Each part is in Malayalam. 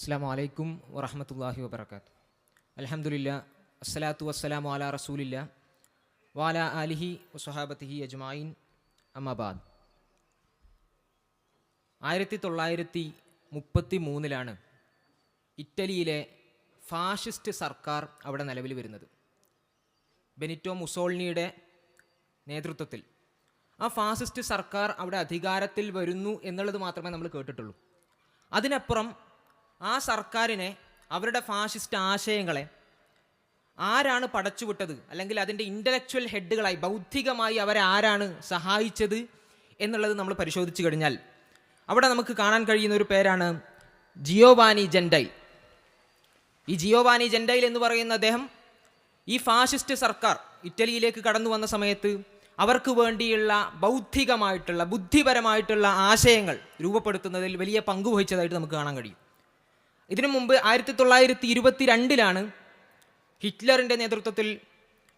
അസ്സാം വലൈക്കും വറഹമത്തല്ലാഹി വബർക്കാത്തു അലഹമുല്ല അസ്സലാത്തു വസ്സലാം വാല റസൂലില്ല വാല അലിഹി വസുഹാബത്തിഹി അജ്മായിൻ അമ്മബാദ് ആയിരത്തി തൊള്ളായിരത്തി മുപ്പത്തി മൂന്നിലാണ് ഇറ്റലിയിലെ ഫാഷിസ്റ്റ് സർക്കാർ അവിടെ നിലവിൽ വരുന്നത്. ബെനിറ്റോ മുസോൾണിയുടെ നേതൃത്വത്തിൽ. ആ ഫാസിസ്റ്റ് സർക്കാർ അവിടെ അധികാരത്തിൽ വരുന്നു എന്നുള്ളത് മാത്രമേ നമ്മൾ കേട്ടിട്ടുള്ളൂ. അതിനപ്പുറം ആ സർക്കാരിനെ അവരുടെ ഫാഷിസ്റ്റ് ആശയങ്ങളെ ആരാണ് പടച്ചുവിട്ടത്? അല്ലെങ്കിൽ അതിന്റെ ഇന്റലക്ച്വൽ ഹെഡുകളായി ബൗദ്ധികമായി അവരെ ആരാണ് സഹായിച്ചത് എന്നുള്ളത് നമ്മൾ പരിശോധിച്ചു കഴിഞ്ഞാൽ അവിടെ നമുക്ക് കാണാൻ കഴിയുന്ന ഒരു പേരാണ് ജിയോവാനി ജെൻഡൈ. ഈ ജിയോവാനി ജെൻഡൈൽ എന്ന് പറയുന്ന അദ്ദേഹം ഈ ഫാഷിസ്റ്റ് സർക്കാർ ഇറ്റലിയിലേക്ക് കടന്നു വന്ന സമയത്ത് അവർക്ക് വേണ്ടിയുള്ള ബൗദ്ധികമായിട്ടുള്ള ബുദ്ധിപരമായിട്ടുള്ള ആശയങ്ങൾ രൂപപ്പെടുത്തുന്നതിൽ വലിയ പങ്കുവഹിച്ചതായിട്ട് നമുക്ക് കാണാൻ കഴിയും. ഇതിനു മുമ്പ് ആയിരത്തി തൊള്ളായിരത്തി ഇരുപത്തി രണ്ടിലാണ് ഹിറ്റ്ലറിന്റെ നേതൃത്വത്തിൽ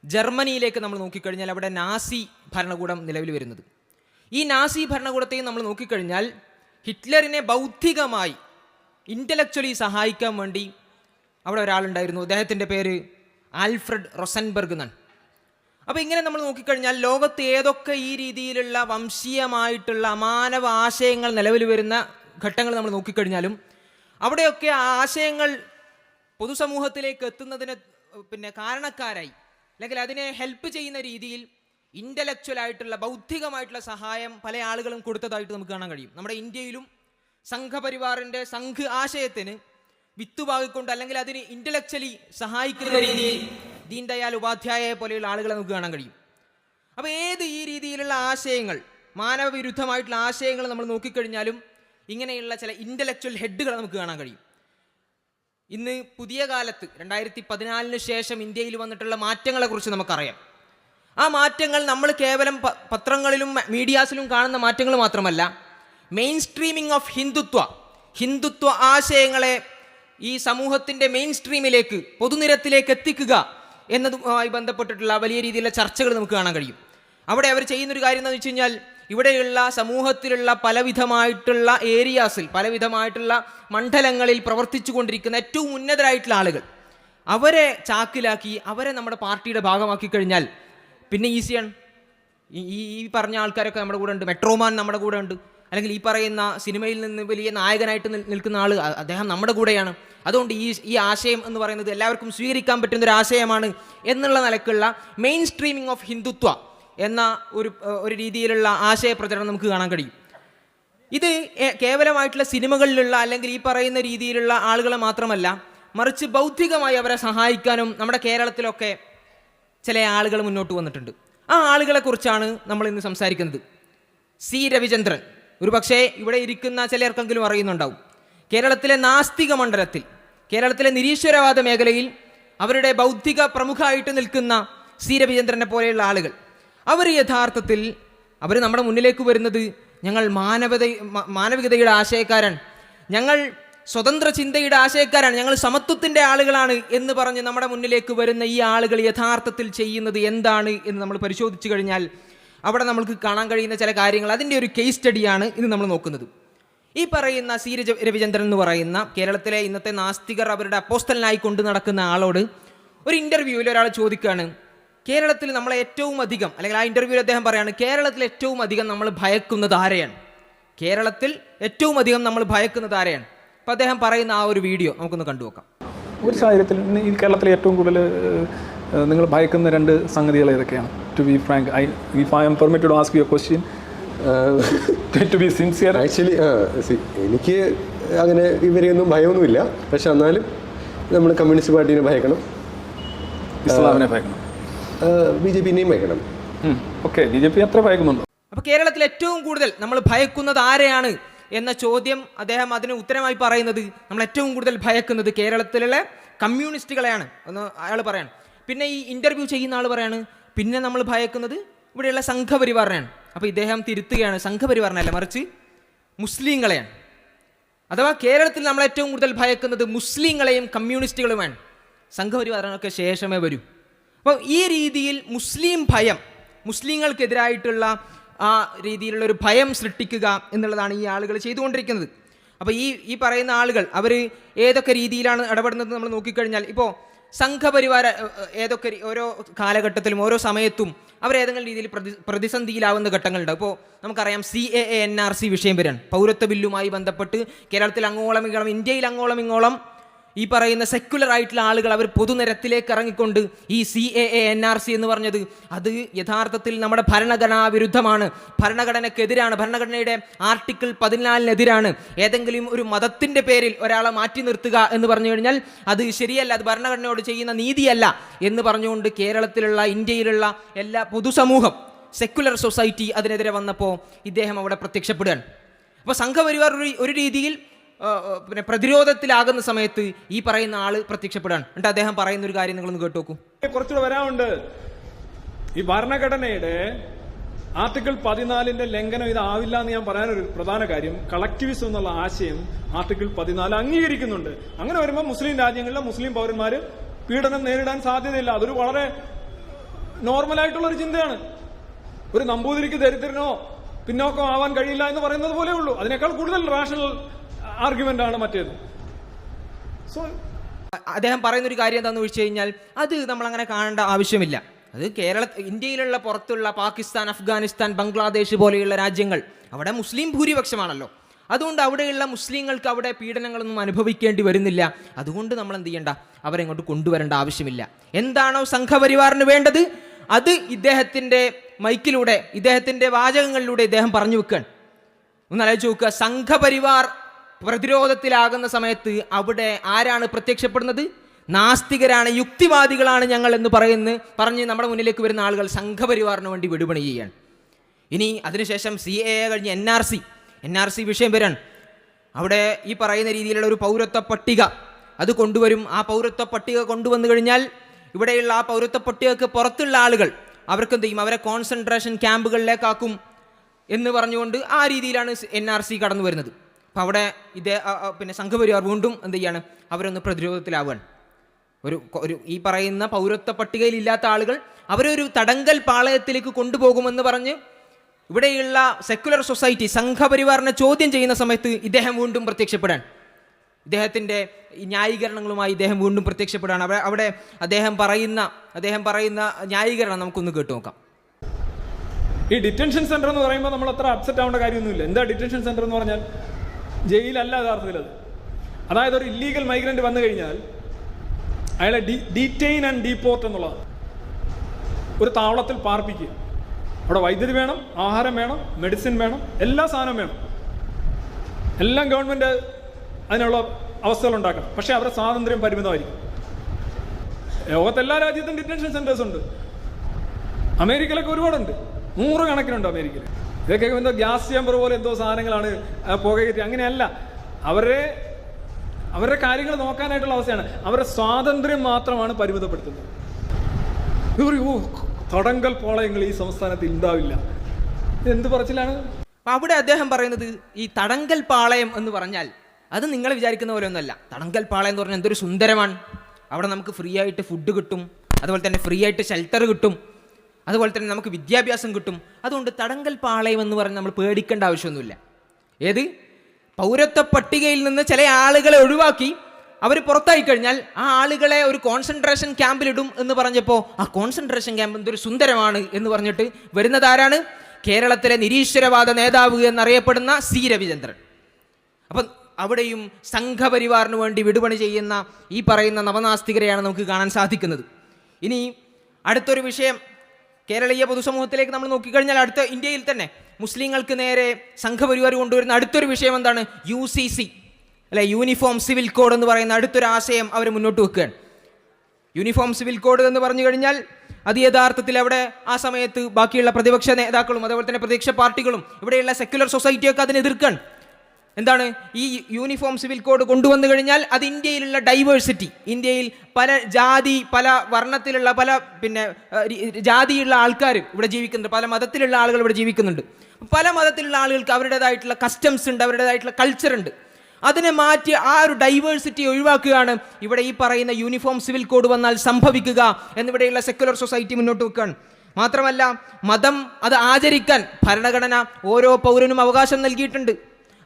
ജർമ്മനിയിലേക്ക് നമ്മൾ നോക്കിക്കഴിഞ്ഞാൽ അവിടെ നാസി ഭരണകൂടം നിലവിൽ വരുന്നത്. ഈ നാസി ഭരണകൂടത്തെയും നമ്മൾ നോക്കിക്കഴിഞ്ഞാൽ ഹിറ്റ്ലറിനെ ബൗദ്ധികമായി ഇന്റലക്ച്വലി സഹായിക്കാൻ വേണ്ടി അവിടെ ഒരാളുണ്ടായിരുന്നു. അദ്ദേഹത്തിന്റെ പേര് ആൽഫ്രഡ് റൊസൻബർഗ് എന്നാണ്. അപ്പോൾ ഇങ്ങനെ നമ്മൾ നോക്കിക്കഴിഞ്ഞാൽ ലോകത്ത് ഏതൊക്കെ ഈ രീതിയിലുള്ള വംശീയമായിട്ടുള്ള അമാനവ ആശയങ്ങൾ നിലവിൽ വരുന്ന ഘട്ടങ്ങൾ നമ്മൾ നോക്കിക്കഴിഞ്ഞാലും അവിടെയൊക്കെ ആ ആശയങ്ങൾ പൊതുസമൂഹത്തിലേക്ക് എത്തുന്നതിന് പിന്നെ കാരണക്കാരായി. അല്ലെങ്കിൽ അതിനെ ഹെൽപ്പ് ചെയ്യുന്ന രീതിയിൽ ഇന്റലക്ച്വൽ ആയിട്ടുള്ള ബൗദ്ധികമായിട്ടുള്ള സഹായം പല ആളുകളും കൊടുത്തതായിട്ട് നമുക്ക് കാണാൻ കഴിയും. നമ്മുടെ ഇന്ത്യയിലും സംഘപരിവാറിന്റെ സംഘ് ആശയത്തിന് വിത്തുപാകിക്കൊണ്ട് അല്ലെങ്കിൽ അതിന് ഇന്റലക്ച്വലി സഹായിക്കുന്ന രീതിയിൽ ദീൻ ദയാൽ ഉപാധ്യായയെ പോലെയുള്ള ആളുകളെ നമുക്ക് കാണാൻ കഴിയും. അപ്പോൾ ഏത് ഈ രീതിയിലുള്ള ആശയങ്ങൾ മാനവവിരുദ്ധമായിട്ടുള്ള ആശയങ്ങൾ നമ്മൾ നോക്കിക്കഴിഞ്ഞാലും ഇങ്ങനെയുള്ള ചില ഇന്റലക്ച്വൽ ഹെഡുകൾ നമുക്ക് കാണാൻ കഴിയും. ഇന്ന് പുതിയ കാലത്ത് രണ്ടായിരത്തി പതിനാലിന് ശേഷം ഇന്ത്യയിൽ വന്നിട്ടുള്ള മാറ്റങ്ങളെക്കുറിച്ച് നമുക്കറിയാം. ആ മാറ്റങ്ങൾ നമ്മൾ കേവലം പത്രങ്ങളിലും മീഡിയാസിലും കാണുന്ന മാറ്റങ്ങൾ മാത്രമല്ല main streaming of Hindutva Hindutva ആശയങ്ങളെ ഈ സമൂഹത്തിന്റെ മെയിൻ സ്ട്രീമിലേക്ക് പൊതുനിരത്തിലേക്ക് എത്തിക്കുക എന്നതുമായി ബന്ധപ്പെട്ടിട്ടുള്ള വലിയ രീതിയിലുള്ള ചർച്ചകൾ നമുക്ക് കാണാൻ കഴിയും. അവിടെ അവർ ചെയ്യുന്നൊരു കാര്യം എന്താണെന്ന് വെച്ച് കഴിഞ്ഞാൽ ഇവിടെയുള്ള സമൂഹത്തിലുള്ള പലവിധമായിട്ടുള്ള ഏരിയാസിൽ പലവിധമായിട്ടുള്ള മണ്ഡലങ്ങളിൽ പ്രവർത്തിച്ചു കൊണ്ടിരിക്കുന്ന ഏറ്റവും ഉന്നതരായിട്ടുള്ള ആളുകൾ അവരെ ചാക്കിലാക്കി അവരെ നമ്മുടെ പാർട്ടിയുടെ ഭാഗമാക്കി കഴിഞ്ഞാൽ പിന്നെ ഈസിയാണ് ഈ ഈ- പറഞ്ഞ ആൾക്കാരൊക്കെ നമ്മുടെ കൂടെ ഉണ്ട്. മെട്രോമാൻ നമ്മുടെ കൂടെ ഉണ്ട്. അല്ലെങ്കിൽ ഈ പറയുന്ന സിനിമയിൽ നിന്ന് വലിയ നായകനായിട്ട് നിൽക്കുന്ന ആൾ അദ്ദേഹം നമ്മുടെ കൂടെയാണ്. അതുകൊണ്ട് ഈ ഈ ആശയം എന്ന് പറയുന്നത് എല്ലാവർക്കും സ്വീകരിക്കാൻ പറ്റുന്ന ഒരു ആശയമാണ് എന്നുള്ള നിലക്കുള്ള മെയിൻ സ്ട്രീമിംഗ് ഓഫ് ഹിന്ദുത്വ. എന്ന ഒരു ഒരു രീതിയിലുള്ള ആശയ പ്രചരണം നമുക്ക് കാണാൻ കഴിയും. ഇത് കേവലമായിട്ടുള്ള സിനിമകളിലുള്ള അല്ലെങ്കിൽ ഈ പറയുന്ന രീതിയിലുള്ള ആളുകളെ മാത്രമല്ല മറിച്ച് ബൗദ്ധികമായി അവരെ സഹായിക്കാനും നമ്മുടെ കേരളത്തിലൊക്കെ ചില ആളുകൾ മുന്നോട്ട് വന്നിട്ടുണ്ട്. ആ ആളുകളെക്കുറിച്ചാണ് നമ്മൾ ഇന്ന് സംസാരിക്കുന്നത്. സി രവിചന്ദ്രൻ. ഒരു പക്ഷേ ഇവിടെ ഇരിക്കുന്ന ചിലർക്കെങ്കിലും അറിയുന്നുണ്ടാവും. കേരളത്തിലെ നാസ്തിക മണ്ഡലത്തിൽ കേരളത്തിലെ നിരീശ്വരവാദ മേഖലയിൽ അവരുടെ ബൗദ്ധിക പ്രമുഖമായിട്ട് നിൽക്കുന്ന സി രവിചന്ദ്രനെ പോലെയുള്ള ആളുകൾ. അവർ യഥാർത്ഥത്തിൽ അവർ നമ്മുടെ മുന്നിലേക്ക് വരുന്നത് ഞങ്ങൾ മാനവത മാനവികതയുടെ ആശയക്കാരൻ ഞങ്ങൾ സ്വതന്ത്ര ചിന്തയുടെ ആശയക്കാരാണ്. ഞങ്ങൾ സമത്വത്തിന്റെ ആളുകളാണ് എന്ന് പറഞ്ഞ് നമ്മുടെ മുന്നിലേക്ക് വരുന്ന ഈ ആളുകൾ യഥാർത്ഥത്തിൽ ചെയ്യുന്നത് എന്താണ് എന്ന് നമ്മൾ പരിശോധിച്ചു കഴിഞ്ഞാൽ അവിടെ നമ്മൾക്ക് കാണാൻ കഴിയുന്ന ചില കാര്യങ്ങൾ അതിന്റെ ഒരു കേസ് സ്റ്റഡിയാണ് ഇന്ന് നമ്മൾ നോക്കുന്നത്. ഈ പറയുന്ന സി രവിചന്ദ്രൻ എന്ന് പറയുന്ന കേരളത്തിലെ ഇന്നത്തെ നാസ്തികർ അവരുടെ അപ്പോസ്റ്റലിനായി കൊണ്ട് നടക്കുന്ന ആളോട് ഒരു ഇന്റർവ്യൂവിൽ ഒരാൾ ചോദിക്കുകയാണ് കേരളത്തിൽ നമ്മൾ ഏറ്റവും അധികം അല്ലെങ്കിൽ ആ ഇന്റർവ്യൂവിൽ അദ്ദേഹം പറയാണ് കേരളത്തിൽ ഏറ്റവും അധികം നമ്മൾ ഭയക്കുന്നത് ആരെയാണ്? കേരളത്തിൽ ഏറ്റവും അധികം നമ്മൾ ഭയക്കുന്നത് ആരെയാണ്? അപ്പോൾ അദ്ദേഹം പറയുന്ന ആ ഒരു വീഡിയോ നമുക്കൊന്ന് കണ്ടുവെക്കാം ഒരു സാഹചര്യത്തിൽ ഈ കേരളത്തിൽ ഏറ്റവും കൂടുതൽ നിങ്ങൾ ഭയക്കുന്ന രണ്ട് സംഗതികൾ ഏതൊക്കെയാണ്? To be frank I if I am permitted to ask you question to be sincere actually എനിക്ക് അങ്ങനെ ഇവരെയൊന്നും ഭയമൊന്നുമില്ല. പക്ഷെ എന്നാലും നമ്മൾ കമ്മ്യൂണിസ്റ്റ് പാർട്ടീനെ ഭയക്കണം. ഇസ്ലാമിനെ ഭയക്കണം. ബി ജെ പിന്നെയും ഭയക്കണം. ഓക്കെ ബി ജെ പി അത്ര ഭയക്കുന്നുണ്ടോ? അപ്പോൾ കേരളത്തിൽ ഏറ്റവും കൂടുതൽ നമ്മൾ ഭയക്കുന്നത് ആരെയാണ് എന്ന ചോദ്യം അദ്ദേഹം അതിന് ഉത്തരമായി പറയുന്നത് നമ്മൾ ഏറ്റവും കൂടുതൽ ഭയക്കുന്നത് കേരളത്തിലുള്ള കമ്മ്യൂണിസ്റ്റുകളെയാണ് എന്ന് അയാൾ പറയാണ്. പിന്നെ ഈ ഇന്റർവ്യൂ ചെയ്യുന്ന ആൾ പറയാണ് പിന്നെ നമ്മൾ ഭയക്കുന്നത് ഇവിടെയുള്ള സംഘപരിവാറിനെയാണ്. അപ്പോൾ ഇദ്ദേഹം തിരുത്തുകയാണ് സംഘപരിവാറിനല്ല മറിച്ച് മുസ്ലിങ്ങളെയാണ്. അഥവാ കേരളത്തിൽ നമ്മൾ ഏറ്റവും കൂടുതൽ ഭയക്കുന്നത് മുസ്ലിങ്ങളെയും കമ്മ്യൂണിസ്റ്റുകളുമാണ്. സംഘപരിവാറിനൊക്കെ ശേഷമേ വരൂ. അപ്പോൾ ഈ രീതിയിൽ മുസ്ലിം ഭയം മുസ്ലിങ്ങൾക്കെതിരായിട്ടുള്ള ആ രീതിയിലുള്ള ഒരു ഭയം സൃഷ്ടിക്കുക എന്നുള്ളതാണ് ഈ ആളുകൾ ചെയ്തുകൊണ്ടിരിക്കുന്നത്. അപ്പോൾ ഈ ഈ പറയുന്ന ആളുകൾ അവർ ഏതൊക്കെ രീതിയിലാണ് ഇടപെടുന്നത് നമ്മൾ നോക്കിക്കഴിഞ്ഞാൽ ഇപ്പോൾ സംഘപരിവാര ഏതൊക്കെ ഓരോ കാലഘട്ടത്തിലും ഓരോ സമയത്തും അവർ ഏതെങ്കിലും രീതിയിൽ പ്രതി പ്രതിസന്ധിയിലാവുന്ന ഘട്ടങ്ങളുണ്ട്. അപ്പോൾ നമുക്കറിയാം C A N R C വിഷയം വരാൻ പൗരത്വ ബില്ലുമായി ബന്ധപ്പെട്ട് കേരളത്തിൽ അങ്ങോളം ഇങ്ങോളം ഇന്ത്യയിൽ അങ്ങോളം ഇങ്ങോളം ഈ പറയുന്ന സെക്യുലർ ആയിട്ടുള്ള ആളുകൾ അവർ പൊതുനിരത്തിലേക്ക് ഇറങ്ങിക്കൊണ്ട് ഈ C A A N R C എന്ന് പറഞ്ഞത് അത് യഥാർത്ഥത്തിൽ നമ്മുടെ ഭരണഘടനാ വിരുദ്ധമാണ്. ഭരണഘടനയ്ക്കെതിരാണ് ഭരണഘടനയുടെ ആർട്ടിക്കിൾ പതിനാലിനെതിരാണ്. ഏതെങ്കിലും ഒരു മതത്തിന്റെ പേരിൽ ഒരാളെ മാറ്റി നിർത്തുക എന്ന് പറഞ്ഞു കഴിഞ്ഞാൽ അത് ശരിയല്ല അത് ഭരണഘടനയോട് ചെയ്യുന്ന നീതിയല്ല എന്ന് പറഞ്ഞുകൊണ്ട് കേരളത്തിലുള്ള ഇന്ത്യയിലുള്ള എല്ലാ പൊതുസമൂഹം സെക്യുലർ സൊസൈറ്റി അതിനെതിരെ വന്നപ്പോൾ ഇദ്ദേഹം അവിടെ പ്രത്യക്ഷപ്പെടുകയാണ്. അപ്പോൾ സംഘപരിവാർ ഒരു രീതിയിൽ പിന്നെ പ്രതിരോധത്തിലാകുന്ന സമയത്ത് ഈ പറയുന്ന ആൾ പ്രത്യക്ഷപ്പെടാണ് എന്നിട്ട് അദ്ദേഹം പറയുന്ന ഒരു കാര്യം നിങ്ങളൊന്ന് കേട്ടോക്കൂ. കുറച്ചുകൂടെ വരാനുണ്ട്. ഈ ഭരണഘടനയുടെ ആർട്ടിക്കിൾ പതിനാലിന്റെ ലംഘനം ഇതാവില്ല എന്ന് ഞാൻ പറയാനൊരു പ്രധാന കാര്യം. കളക്ടിവിസം എന്നുള്ള ആശയം ആർട്ടിക്കിൾ പതിനാല് അംഗീകരിക്കുന്നുണ്ട്. അങ്ങനെ വരുമ്പോൾ മുസ്ലിം രാജ്യങ്ങളിലെ മുസ്ലിം പൗരന്മാർ പീഡനം നേരിടാൻ സാധ്യതയില്ല. അതൊരു വളരെ നോർമൽ ആയിട്ടുള്ള ഒരു ചിന്തയാണ്. ഒരു നമ്പൂതിരിക്ക് ദരിദ്രനോ പിന്നോക്കം ആവാൻ കഴിയില്ല എന്ന് പറയുന്നത് പോലെ ഉള്ളൂ അതിനേക്കാൾ കൂടുതൽ റാഷണൽ ആർഗ്യുമെന്റ് ആണ് മറ്റേത്. സോ അദ്ദേഹം പറയുന്ന ഒരു കാര്യം എന്താണെന്ന് വെച്ച് കഴിഞ്ഞാൽ അത് നമ്മൾ അങ്ങനെ കാണേണ്ട ആവശ്യമില്ല. അത് കേരള ഇന്ത്യയിലുള്ള പുറത്തുള്ള പാകിസ്ഥാൻ അഫ്ഗാനിസ്ഥാൻ ബംഗ്ലാദേശ് പോലെയുള്ള രാജ്യങ്ങൾ അവിടെ മുസ്ലിം ഭൂരിപക്ഷമാണല്ലോ. അതുകൊണ്ട് അവിടെയുള്ള മുസ്ലിങ്ങൾക്ക് അവിടെ പീഡനങ്ങളൊന്നും അനുഭവിക്കേണ്ടി വരുന്നില്ല. അതുകൊണ്ട് നമ്മൾ എന്ത് ചെയ്യേണ്ട? അവരെ ഇങ്ങോട്ട് കൊണ്ടുവരേണ്ട ആവശ്യമില്ല. എന്താണോ സംഘപരിവാറിന് വേണ്ടത്? അത് ഇദ്ദേഹത്തിന്റെ മൈക്കിലൂടെ ഇദ്ദേഹത്തിന്റെ വാചകങ്ങളിലൂടെ ഇദ്ദേഹം പറഞ്ഞു വെക്കുകയാണ് ഒന്ന് ആലോചിച്ച് നോക്കുക. സംഘപരിവാർ പ്രതിരോധത്തിലാകുന്ന സമയത്ത് അവിടെ ആരാണ് പ്രത്യക്ഷപ്പെടുന്നത്? നാസ്തികരാണ് യുക്തിവാദികളാണ് ഞങ്ങൾ എന്ന് പറയുന്ന പറഞ്ഞ് നമ്മുടെ മുന്നിലേക്ക് വരുന്ന ആളുകൾ സംഘപരിവാറിന് വേണ്ടി വിടുപണി ചെയ്യുകയാണ്. ഇനി അതിനുശേഷം സി എ കഴിഞ്ഞ് N R C N R C വിഷയം വരാൻ അവിടെ ഈ പറയുന്ന രീതിയിലുള്ള ഒരു പൗരത്വ പട്ടിക അത് കൊണ്ടുവരും. ആ പൗരത്വ പട്ടിക കൊണ്ടുവന്നു കഴിഞ്ഞാൽ ഇവിടെയുള്ള ആ പൗരത്വ പട്ടികക്ക് പുറത്തുള്ള ആളുകൾ അവർക്ക് എന്ത് ചെയ്യും? അവരെ കോൺസെൻട്രേഷൻ ക്യാമ്പുകളിലേക്കാക്കും എന്ന് പറഞ്ഞുകൊണ്ട് ആ രീതിയിലാണ് എൻ ആർ സി കടന്നു വരുന്നത്. അപ്പോൾ അവിടെ ഇതേ പിന്നെ സംഘപരിവാർ വീണ്ടും എന്ത് ചെയ്യാണ്? അവരൊന്ന് പ്രതിരോധത്തിലാവുകയാണ്. ഒരു ഒരു ഈ പറയുന്ന പൗരത്വ പട്ടികയിലില്ലാത്ത ആളുകൾ അവരൊരു തടങ്കൽ പാളയത്തിലേക്ക് കൊണ്ടുപോകുമെന്ന് പറഞ്ഞ് ഇവിടെയുള്ള സെക്യുലർ സൊസൈറ്റി സംഘപരിവാറിനെ ചോദ്യം ചെയ്യുന്ന സമയത്ത് ഇദ്ദേഹം വീണ്ടും പ്രത്യക്ഷപ്പെടാൻ. ഇദ്ദേഹത്തിന്റെ ന്യായീകരണങ്ങളുമായി ഇദ്ദേഹം വീണ്ടും പ്രത്യക്ഷപ്പെടുകയാണ് അവിടെ അവിടെ അദ്ദേഹം പറയുന്ന അദ്ദേഹം പറയുന്ന ന്യായീകരണം നമുക്കൊന്ന് കേട്ടു നോക്കാം. ഈ ഡിറ്റൻഷൻ സെന്റർ എന്ന് പറയുമ്പോൾ നമ്മൾ അത്ര അപ്സെറ്റ് ആവേണ്ട കാര്യമൊന്നുമില്ല. എന്താ ഡിറ്റൻഷൻ സെന്റർ എന്ന് പറഞ്ഞാൽ ജയിലല്ല യഥാർത്ഥത്തിൽ അത്. അതായത് ഒരു ഇല്ലീഗൽ മൈഗ്രന്റ് വന്നു കഴിഞ്ഞാൽ അയാളെ ഡി ഡീറ്റെയിൻ ആൻഡ് ഡീപ്പോർട്ട് എന്നുള്ളത് ഒരു താവളത്തിൽ പാർപ്പിക്കുക. അവിടെ വൈദ്യുതി വേണം ആഹാരം വേണം മെഡിസിൻ വേണം എല്ലാ സാധനവും വേണം. എല്ലാം ഗവൺമെന്റ് അതിനുള്ള അവസ്ഥകൾ ഉണ്ടാക്കണം. പക്ഷേ അവരുടെ സ്വാതന്ത്ര്യം പരിമിതമായിരിക്കും. ലോകത്തെ എല്ലാ രാജ്യത്തും ഡിറ്റൻഷൻ സെന്റേഴ്സ് ഉണ്ട്. അമേരിക്കയിലൊക്കെ ഒരുപാടുണ്ട്. നൂറ് കണക്കിനുണ്ട് അമേരിക്കയിൽ ഇതൊക്കെ എന്തോ ഗ്യാസ് ചേമ്പർ പോലെ എന്തോ സാധനങ്ങളാണ് പുകയറ്റി പുക കയറ്റി. അങ്ങനെയല്ല. അവരെ അവരുടെ കാര്യങ്ങൾ നോക്കാനായിട്ടുള്ള അവസ്ഥയാണ്. അവരുടെ സ്വാതന്ത്ര്യം മാത്രമാണ് പരിമിതപ്പെടുത്തുന്നത്. ഇത് പറയൂ തടങ്കൽ പോളയങ്ങൾ ഈ സംസ്ഥാനത്ത് ഉണ്ടാവില്ല എന്ത് പറച്ചിലാണ്? അവിടെ അദ്ദേഹം പറയുന്നത് ഈ തടങ്കൽ പാളയം എന്ന് പറഞ്ഞാൽ അത് നിങ്ങൾ വിചാരിക്കുന്ന പോലെ ഒന്നുമല്ല. തടങ്കൽ പാളയം എന്ന് പറഞ്ഞാൽ എന്തൊരു സുന്ദരമാണ്. അവിടെ നമുക്ക് ഫ്രീ ആയിട്ട് ഫുഡ് കിട്ടും. അതുപോലെ തന്നെ ഫ്രീ ആയിട്ട് ഷെൽട്ടർ കിട്ടും. അതുപോലെ തന്നെ നമുക്ക് വിദ്യാഭ്യാസം കിട്ടും. അതുകൊണ്ട് തടങ്കൽ പാളയം എന്ന് പറഞ്ഞ് നമ്മൾ പേടിക്കേണ്ട ആവശ്യമൊന്നുമില്ല. ഏത്? പൗരത്വ പട്ടികയിൽ നിന്ന് ചില ആളുകളെ ഒഴിവാക്കി അവർ പുറത്തായി കഴിഞ്ഞാൽ ആ ആളുകളെ ഒരു കോൺസെൻട്രേഷൻ ക്യാമ്പിലിടും എന്ന് പറഞ്ഞപ്പോൾ ആ കോൺസെൻട്രേഷൻ ക്യാമ്പ് എന്തൊരു സുന്ദരമാണ് എന്ന് പറഞ്ഞിട്ട് വരുന്നത് ആരാണ്? കേരളത്തിലെ നിരീശ്വരവാദ നേതാവ് എന്നറിയപ്പെടുന്ന സി. രവിചന്ദ്രൻ. അപ്പം അവിടെയും സംഘപരിവാറിന് വേണ്ടി വിടുപണി ചെയ്യുന്ന ഈ പറയുന്ന നവനാസ്തികരെയാണ് നമുക്ക് കാണാൻ സാധിക്കുന്നത്. ഇനി അടുത്തൊരു വിഷയം. കേരളീയ പൊതുസമൂഹത്തിലേക്ക് നമ്മൾ നോക്കിക്കഴിഞ്ഞാൽ അടുത്ത ഇന്ത്യയിൽ തന്നെ മുസ്ലിങ്ങൾക്ക് നേരെ സംഘപരിവാർ കൊണ്ടുവരുന്ന അടുത്തൊരു വിഷയം എന്താണ്? യു സി സി അല്ലെ യൂണിഫോം സിവിൽ കോഡ് എന്ന് പറയുന്ന അടുത്തൊരു ആശയം അവർ മുന്നോട്ട് വെക്കുകയാണ്. യൂണിഫോം സിവിൽ കോഡ് എന്ന് പറഞ്ഞു കഴിഞ്ഞാൽ അത് യഥാർത്ഥത്തിൽ അവിടെ ആ സമയത്ത് ബാക്കിയുള്ള പ്രതിപക്ഷ നേതാക്കളും അതുപോലെ തന്നെ പ്രതിപക്ഷ പാർട്ടികളും ഇവിടെയുള്ള സെക്യുലർ സൊസൈറ്റിയൊക്കെ അതിനെ എതിർക്കാൻ എന്താണ്? ഈ യൂണിഫോം സിവിൽ കോഡ് കൊണ്ടുവന്നു കഴിഞ്ഞാൽ അത് ഇന്ത്യയിലുള്ള ഡൈവേഴ്സിറ്റി ഇന്ത്യയിൽ പല ജാതി പല വർണത്തിലുള്ള പല പിന്നെ ജാതിയുള്ള ആൾക്കാർ ഇവിടെ ജീവിക്കുന്നുണ്ട്. പല മതത്തിലുള്ള ആളുകൾ ഇവിടെ ജീവിക്കുന്നുണ്ട്. പല മതത്തിലുള്ള ആളുകൾക്ക് അവരുടേതായിട്ടുള്ള കസ്റ്റംസ് ഉണ്ട് അവരുടേതായിട്ടുള്ള കൾച്ചർ ഉണ്ട്. അതിനെ മാറ്റി ആ ഒരു ഡൈവേഴ്സിറ്റി ഒഴിവാക്കുകയാണ് ഇവിടെ ഈ പറയുന്ന യൂണിഫോം സിവിൽ കോഡ് വന്നാൽ സംഭവിക്കുക എന്നിവിടെയുള്ള സെക്യുലർ സൊസൈറ്റി മുന്നോട്ട് വെക്കുകയാണ്. മാത്രമല്ല മതം അത് ആചരിക്കാൻ ഭരണഘടന ഓരോ പൗരനും അവകാശം നൽകിയിട്ടുണ്ട്.